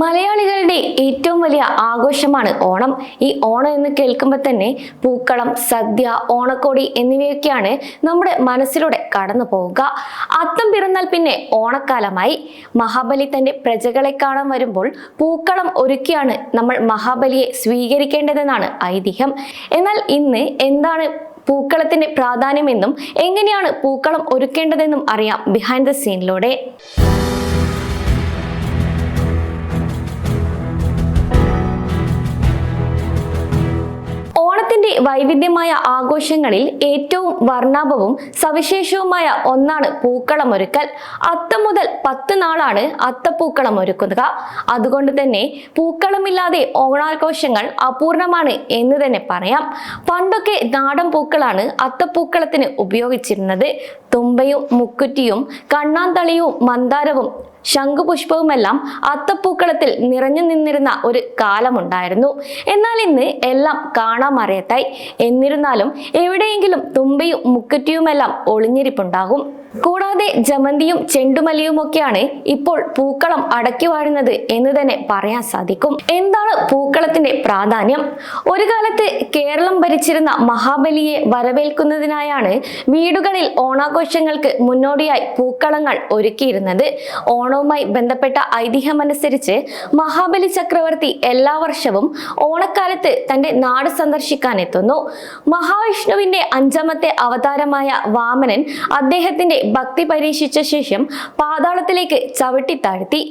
മലയാളികളുടെ ഏറ്റവും വലിയ ആഘോഷമാണ് ഓണം. ഈ ഓണം എന്ന് കേൾക്കുമ്പോൾ തന്നെ പൂക്കളം സദ്യ ഓണക്കോടി എന്നിവയൊക്കെയാണ് നമ്മുടെ മനസ്സിലൂടെ കടന്നു പോവുക. അത്തം പിറന്നാൽ പിന്നെ ഓണക്കാലമായി. മഹാബലി തന്റെ പ്രജകളെ കാണാൻ വരുമ്പോൾ പൂക്കളം ഒരുക്കിയാണ് നമ്മൾ മഹാബലിയെ സ്വീകരിക്കേണ്ടതെന്നാണ് ഐതിഹ്യം. എന്നാൽ ഇന്ന് എന്താണ് പൂക്കളത്തിന്റെ പ്രാധാന്യമെന്നും എങ്ങനെയാണ് പൂക്കളം ഒരുക്കേണ്ടതെന്നും അറിയാം ബിഹൈൻഡ് ദ സീനിലൂടെ വൈവിധ്യമായ ആഘോഷങ്ങളിൽ ഏറ്റവും വർണാഭവും സവിശേഷവുമായ ഒന്നാണ് പൂക്കളമൊരുക്കൽ. അത്തം മുതൽ പത്ത് നാളാണ് അത്തപ്പൂക്കളം ഒരുക്കുക അതുകൊണ്ട് തന്നെ പൂക്കളമില്ലാതെ ഓണാഘോഷങ്ങൾ അപൂർണമാണ് എന്ന് തന്നെ പറയാം. പണ്ടൊക്കെ നാടൻ പൂക്കളാണ് അത്തപ്പൂക്കളത്തിന് ഉപയോഗിച്ചിരുന്നത്. തുമ്പയും മുക്കുറ്റിയും കണ്ണാന്തളിയും മന്ദാരവും ശംഖുപുഷ്പവുമെല്ലാം അത്തപ്പൂക്കളത്തിൽ നിറഞ്ഞു നിന്നിരുന്ന ഒരു കാലമുണ്ടായിരുന്നു. എന്നാൽ ഇന്ന് എല്ലാം കാണാൻ കാണാമറിയത്തായി എന്നിരുന്നാലും എവിടെയെങ്കിലും തുമ്പയും മുക്കുറ്റിയുമെല്ലാം ഒളിഞ്ഞിരിപ്പുണ്ടാകും. കൂടാതെ ജമന്തിയും ചെണ്ടുമല്ലിയുമൊക്കെയാണ് ഇപ്പോൾ പൂക്കളം അടക്കി വാഴുന്നത് എന്ന് തന്നെ പറയാൻ സാധിക്കും. എന്താണ് പൂക്കളത്തിന്റെ പ്രാധാന്യം? ഒരു കാലത്ത് കേരളം ഭരിച്ചിരുന്ന മഹാബലിയെ വരവേൽക്കുന്നതിനായാണ് വീടുകളിൽ ഓണാഘോഷങ്ങൾക്ക് മുന്നോടിയായി പൂക്കളങ്ങൾ ഒരുക്കിയിരുന്നത്. ഓണവുമായി ബന്ധപ്പെട്ട ഐതിഹ്യമനുസരിച്ച് മഹാബലി ചക്രവർത്തി എല്ലാ വർഷവും ഓണക്കാലത്ത് തന്റെ നാട് സന്ദർശിക്കാൻ എത്തുന്നു മഹാവിഷ്ണുവിന്റെ അഞ്ചാമത്തെ അവതാരമായ വാമനൻ അദ്ദേഹത്തിന്റെ ഭക്തി പരീക്ഷിച്ച ശേഷം പാതാളത്തിലേക്ക് ചവിട്ടി താഴ്ത്തി.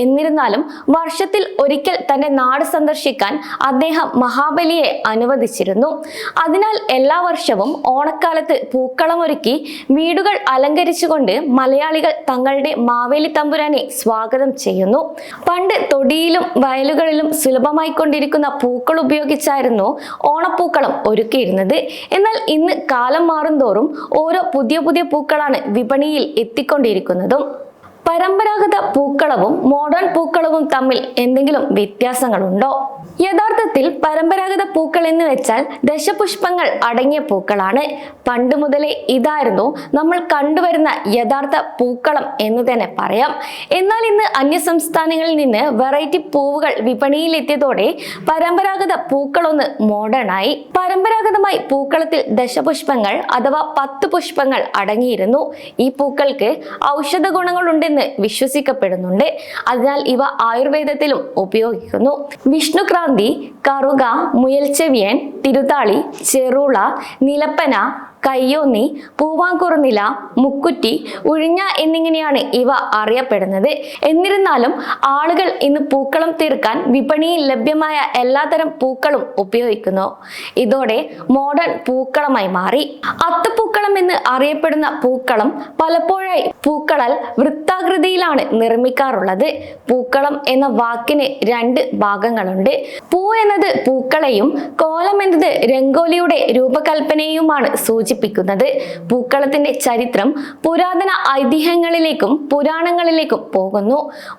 എന്നിരുന്നാലും വർഷത്തിൽ ഒരിക്കൽ തന്റെ നാട് സന്ദർശിക്കാൻ അദ്ദേഹം മഹാബലിയെ അനുവദിച്ചിരുന്നു. അതിനാൽ എല്ലാ വർഷവും ഓണക്കാലത്ത് പൂക്കളമൊരുക്കി വീടുകൾ അലങ്കരിച്ചുകൊണ്ട് മലയാളികൾ തങ്ങളുടെ മാവേലി തമ്പുരാനെ സ്വാഗതം ചെയ്യുന്നു. പണ്ട് തൊടിയിലും വയലുകളിലും സുലഭമായി കൊണ്ടിരിക്കുന്ന പൂക്കൾ ഉപയോഗിച്ചായിരുന്നു ഓണപ്പൂക്കളം ഒരുക്കിയിരുന്നത്. എന്നാൽ ഇന്ന് കാലം മാറുന്തോറും ഓരോ പുതിയ പുതിയ പൂക്കളാണ് വിപണിയിൽ എത്തിക്കൊണ്ടിരിക്കുന്നതും. പരമ്പരാഗത പൂക്കളവും മോഡേൺ പൂക്കളവും തമ്മിൽ എന്തെങ്കിലും വ്യത്യാസങ്ങളുണ്ടോ? യഥാർത്ഥത്തിൽ പരമ്പരാഗത പൂക്കൾ എന്ന് വെച്ചാൽ ദശപുഷ്പങ്ങൾ അടങ്ങിയ പൂക്കളാണ്. പണ്ട് മുതലേ ഇതായിരുന്നു നമ്മൾ കണ്ടുവരുന്ന യഥാർത്ഥ പൂക്കളം എന്ന് തന്നെ പറയാം. എന്നാൽ ഇന്ന് അന്യസംസ്ഥാനങ്ങളിൽ നിന്ന് വെറൈറ്റി പൂവുകൾ വിപണിയിലെത്തിയതോടെ പരമ്പരാഗത പൂക്കളൊന്ന് മോഡേണായി. പരമ്പരാഗതമായി പൂക്കളത്തിൽ ദശപുഷ്പങ്ങൾ അഥവാ പത്ത് പുഷ്പങ്ങൾ അടങ്ങിയിരുന്നു. ഈ പൂക്കൾക്ക് ഔഷധ ഗുണങ്ങളുണ്ടെന്ന് വിശ്വസിക്കപ്പെടുന്നുണ്ട്. അതിനാൽ ഇവ ആയുർവേദത്തിലും ഉപയോഗിക്കുന്നു. വിഷ്ണുക്രാന്തി കറുക മുയൽച്ചെവിയൻ തിരുതാളി ചെറുള നിലപ്പന കയ്യോന്നി പൂവാങ്കുറുനില മുക്കുറ്റി ഉഴിഞ്ഞ എന്നിങ്ങനെയാണ് ഇവ അറിയപ്പെടുന്നത്. എന്നിരുന്നാലും ആളുകൾ ഇന്ന് പൂക്കളം തീർക്കാൻ വിപണിയിൽ ലഭ്യമായ എല്ലാതരം പൂക്കളും ഉപയോഗിക്കുന്നു. ഇതോടെ മോഡേൺ പൂക്കളമായി മാറി. അത്തപ്പൂക്കളം എന്ന് അറിയപ്പെടുന്ന പൂക്കളം പലപ്പോഴായി പൂക്കളാൽ വൃത്താകൃതിയിലാണ് നിർമ്മിക്കാറുള്ളത്. പൂക്കളം എന്ന വാക്കിന് രണ്ട് ഭാഗങ്ങളുണ്ട്. പൂ എന്നത് പൂക്കളെയും കോലം എന്നത് രംഗോലിയുടെ രൂപകൽപ്പനയുമാണ് സൂചിപ്പിക്കുന്നത് പൂക്കളത്തിന്റെ ചരിത്രം പുരാതന ഐതിഹ്യങ്ങളിലേക്കും പുരാണങ്ങളിലേക്കും പോകുന്നു.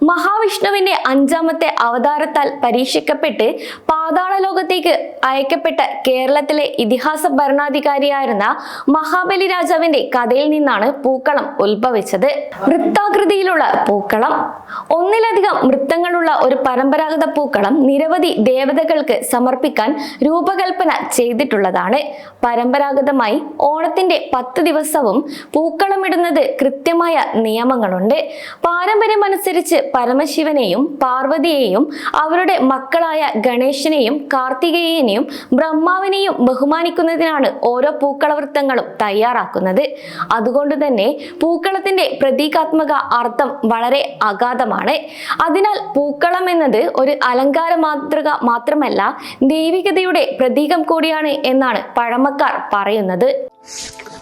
മഹാവിഷ്ണുവിന്റെ അഞ്ചാമത്തെ അവതാരത്താൽ പരീക്ഷിക്കപ്പെട്ട് പാതാള ലോകത്തേക്ക് അയക്കപ്പെട്ട കേരളത്തിലെ ഇതിഹാസ ഭരണാധികാരിയായിരുന്ന മഹാബലി രാജാവിന്റെ കഥയിൽ നിന്നാണ് പൂക്കളം ഉത്ഭവിച്ചത്. വൃത്താകൃതിയിലുള്ള പൂക്കളം. ഒന്നിലധികം വൃത്തങ്ങളുള്ള ഒരു പരമ്പരാഗത പൂക്കളം നിരവധി ദേവതകൾക്ക് സമർപ്പിക്കാൻ രൂപകൽപ്പന ചെയ്തിട്ടുള്ളതാണ്. പരമ്പരാഗതമായി ഓണത്തിന്റെ പത്ത് ദിവസവും പൂക്കളമിടുന്നത് കൃത്യമായ നിയമങ്ങളുണ്ട്. പാരമ്പര്യമനുസരിച്ച് പരമശിവനെയും പാർവതിയെയും അവരുടെ മക്കളായ ഗണേശനെയും കാർത്തികേയനെയും ബ്രഹ്മാവിനെയും ബഹുമാനിക്കുന്നതിനാണ് ഓരോ പൂക്കളവൃത്തങ്ങളും തയ്യാറാക്കുന്നത്. അതുകൊണ്ട് തന്നെ പൂക്കളത്തിന്റെ പ്രതീകാത്മക അർത്ഥം വളരെ അഗാധമാണ്. അതിനാൽ പൂക്കളം എന്നത് ഒരു അലങ്കാര മാതൃക മാത്രമല്ല ദൈവികതയുടെ പ്രതീകം കൂടിയാണ് എന്നാണ് പഴമക്കാർ പറയുന്നത്. Thank you.